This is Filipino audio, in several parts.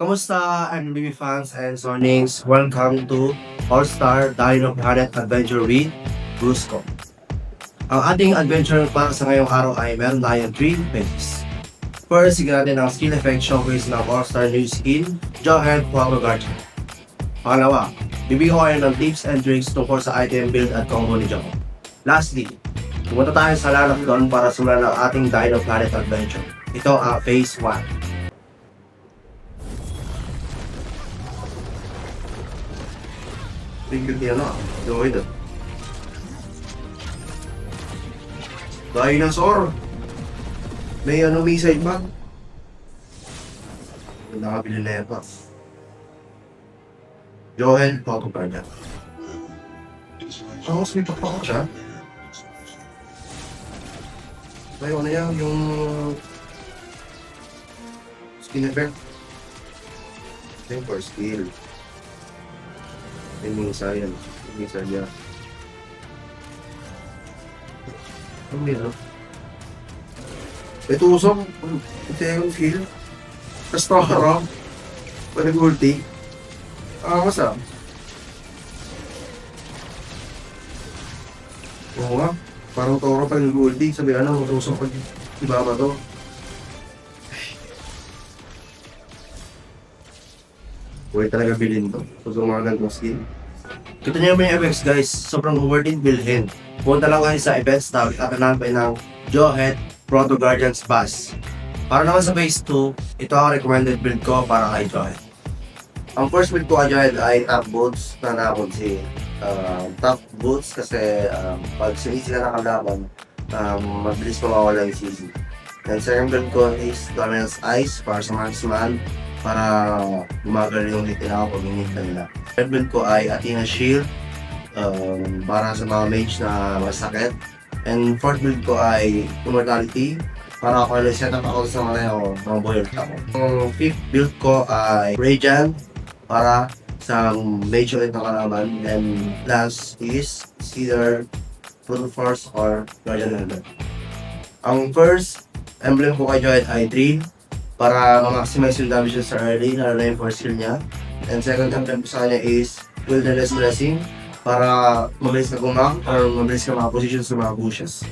Kamusta MLB fans and Sonings? Welcome to All-Star Dino Planet Adventure with Brusco. Ang ating adventure para sa ngayong araw ay meron tayong 3 phases. First, sige natin ang skill effect showcase ng All-Star new skin, Jawhead Quago Guardian. Pangalawa, bibigyan ko kayo ng tips and tricks tungkol sa item build at combo ni Jaw. Lastly, pumunta tayo sa Lalak doon para simulan ang ating Dino Planet Adventure. Ito ang Phase 1. Niya na. Na. Dinosaur! May ano, may side bag. Nakabili na yan pa. Joel, card yan. Tapos may pakpak siya. May ano yan, yung skin effect. For skill. Yung yan. Yung misa niya. Ang nila. Ito usap. Ito yung skill. Tapos ito harap. Pwede ulti. Ah, masa. Oo nga. Parang toro pag nag-ulti. Sabi ano, matusok pag ibaba to. Huwag talaga bilhin to. Pag umagan ng skin. Kita niyo yung FX guys, sobrang worth it bilhin. Punta lang kayo sa events tab at hanapin ng Jawhead Proto Guardians Bus. Para naman sa phase 2, ito ang recommended build ko para kay Jawhead. Ang first build ko kay Jawhead ay top boots na nakapon si uh, top boots kasi um, pag sinisi na nakalaban, um, mabilis mawawala yung CC. And second build ko is Dominance Ice para sa marksman para gumagal yung litin ako pag inita nila. Third build ko ay Athena Shield um, para sa mga mage na masakit. And fourth build ko ay Immortality para ako set up ako sa mga ako, mga boyard ako. Ang fifth build ko ay Radiant para sa mage ulit na kalaban. And last is either Brutal Force or Guardian Helmet. Ang first emblem ko kay Joy ay Drill para ma-maximize yung damage niya sa early, lalo na yung first skill niya. And second ko sa kanya is Wilderness Blessing para mabilis ka gumak or mabilis ka makaposition sa mga bushes.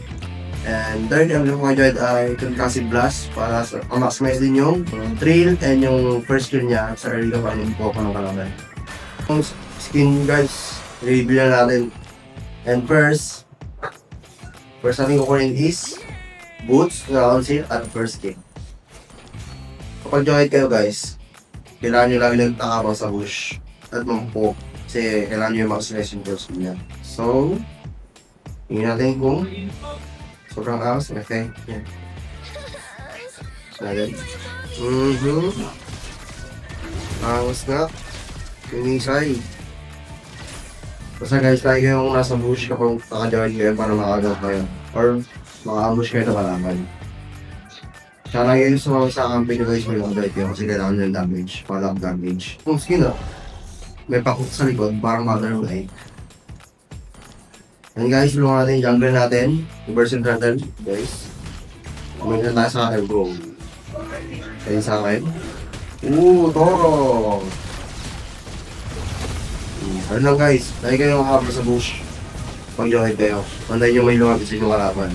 And third emblem ko Joy ay Concussive Blast para sa ma-maximize din yung Drill and yung first skill niya sa early ka pa yung po ng kalaban. Yung skin guys, review na natin. And first, first natin kukunin is boots na on at first king. Kapag join kayo guys, kailangan nyo lagi nagtakabang sa bush at mampo kasi kailangan nyo yung yung burst niya. So, tingnan natin kung sobrang angas ng effect niya. Natin. Mm-hmm. Angas nga. Kunisay. Basta guys, lagi kayong nasa bush kapag naka-join kayo para makaagaw kayo. Or maka-ambush kayo na kalaban. Tsaka kayo sumama sa campaign guys, may bait kayo kasi kailangan ng damage. Para damage. Kung skin ah, may pakot sa likod, parang mother light. And guys, tulungan natin yung jungle natin. Version turtle, guys. Kumain na tayo sa akin, bro. Kayo sa akin. Ooh, Toro! Ano lang guys, lagi kayong habla sa bush. Pag join kayo, manday nyo may lumapit sa inyong kalaban.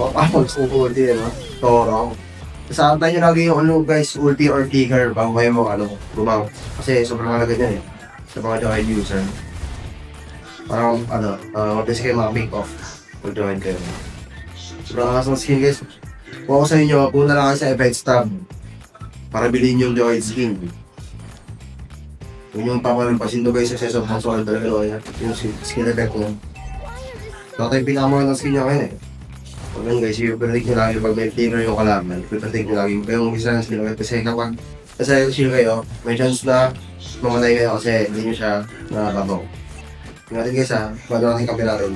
O, ah, mag-ulti, ano? Toro. Sa antay nyo lagi yung ano guys, ulti or kicker bago kayo mo ano, gumaw. Kasi sobrang halaga niya eh. Sa mga join user. Parang ano, uh, mabilis kayo maka-make off pag join kayo. Sobrang angas ng skin guys. Kung ako sa inyo, punta lang sa effects tab para bilhin yung join skin. Yun yung papalampasin doon guys sa season console talaga. Yung skin effect mo. Dati yung pinakamahal ng skin niya ngayon eh. Pag yun guys, yung predict nyo lagi pag may figure yung kalaban, predict nyo lagi yung isa ng skill kasi kapag nasa shield kayo, may chance na mamatay kayo kasi hindi nyo siya nakakabaw. Tingnan natin guys ha, bago natin kampi natin.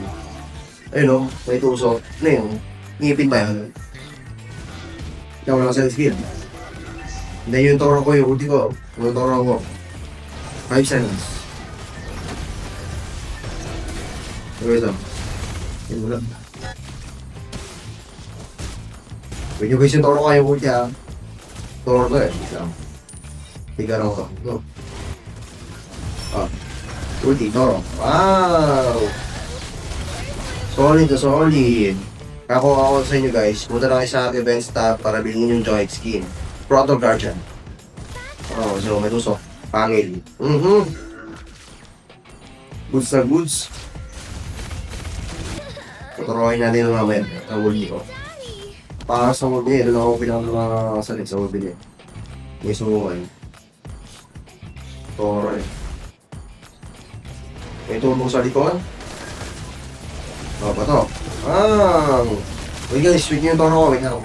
Ayun o, may tusok. Ano yun? Ngipin ba yun? Ikaw lang sa skill. Hindi yung toro ko, yung ulti ko. Yung toro ko. 5 seconds. Wait lang. Yun mo nyo guys yung toro yung ulti ha. Toro to eh. Wait lang. Tiga lang ko. Go. Ah. Ulti, Toro. Wow! Solid na solid. Ako ako sa inyo guys, punta na kayo sa events tab para bilhin yung Joy skin. Proto Guardian. Oh, so may tusok. Pangil. Mhm. Goods na goods. Tuturuan natin yung mamaya. Ang ulti ko. Para sa ulti, doon ako pinakasalit sa ulti. May sumukan. Toro eh. May tumbong sa likod. Oh, ba to? Ah! Wait guys, wait yung toro ko, wait lang.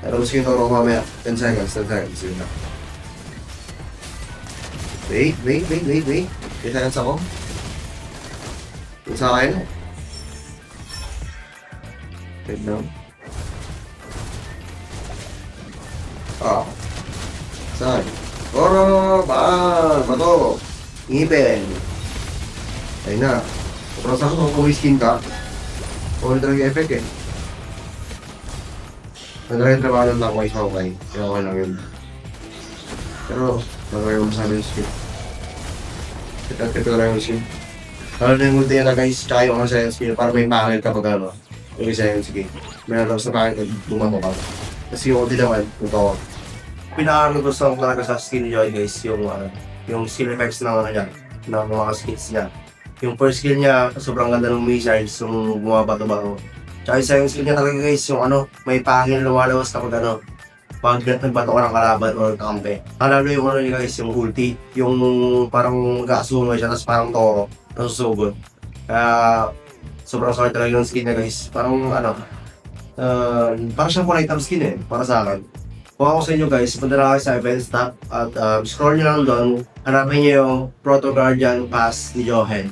Tapos yung toro ko mamaya. 10 seconds, 10 seconds. Yun na. Wait, wait, wait, wait, wait. 10 seconds ako. Yung sa akin. Wait lang. Ah. Saan? Toro! Ba! Bato! Ngipin! Ayun na. Pero sa kung kumiskin ka, wala talaga effect eh. Nag-red trabaho lang ako sa okay. Kaya okay lang yun. Pero, nagawin mo sa amin yung skin. Kita-kita ko lang yung skin. Lalo na yung ulti na guys, tsaka yung ano sa yung skin, para may pangil kapag ano. Yung isa yung skin. Meron lang sa pangil ka. Kasi yung ulti naman, tawag. Pinakaano ko sa talaga sa skin ni Joy guys, yung ano, yung skill effects ng ano niya, ng mga skills niya. Yung first skill niya, sobrang ganda ng missiles, yung bumabato-bato. Tsaka isa yung skill niya talaga guys, yung ano, may pangil lumalabas kapag ano, pag nagbato ka ng kalaban or kampe. Alalo yung ano niya guys, yung ulti, yung parang gasuno siya, tapos parang toro, nasusugod. Kaya, sobrang solid talaga yung skin niya guys. Parang ano, uh, parang siyang kulay item skin eh, para sa akin. Kung ako sa inyo guys, punta na kayo sa events tab at um, scroll nyo lang doon, hanapin nyo yung Proto Guardian Pass ni Johan.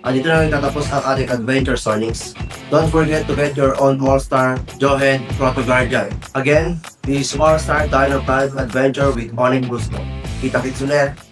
At dito na nagtatapos ang ating Adventure Sonics. Don't forget to get your own All-Star Johan Proto Guardian. Again, this is All-Star Dino Pad Adventure with Onin Gusto. Kita-kits ulit!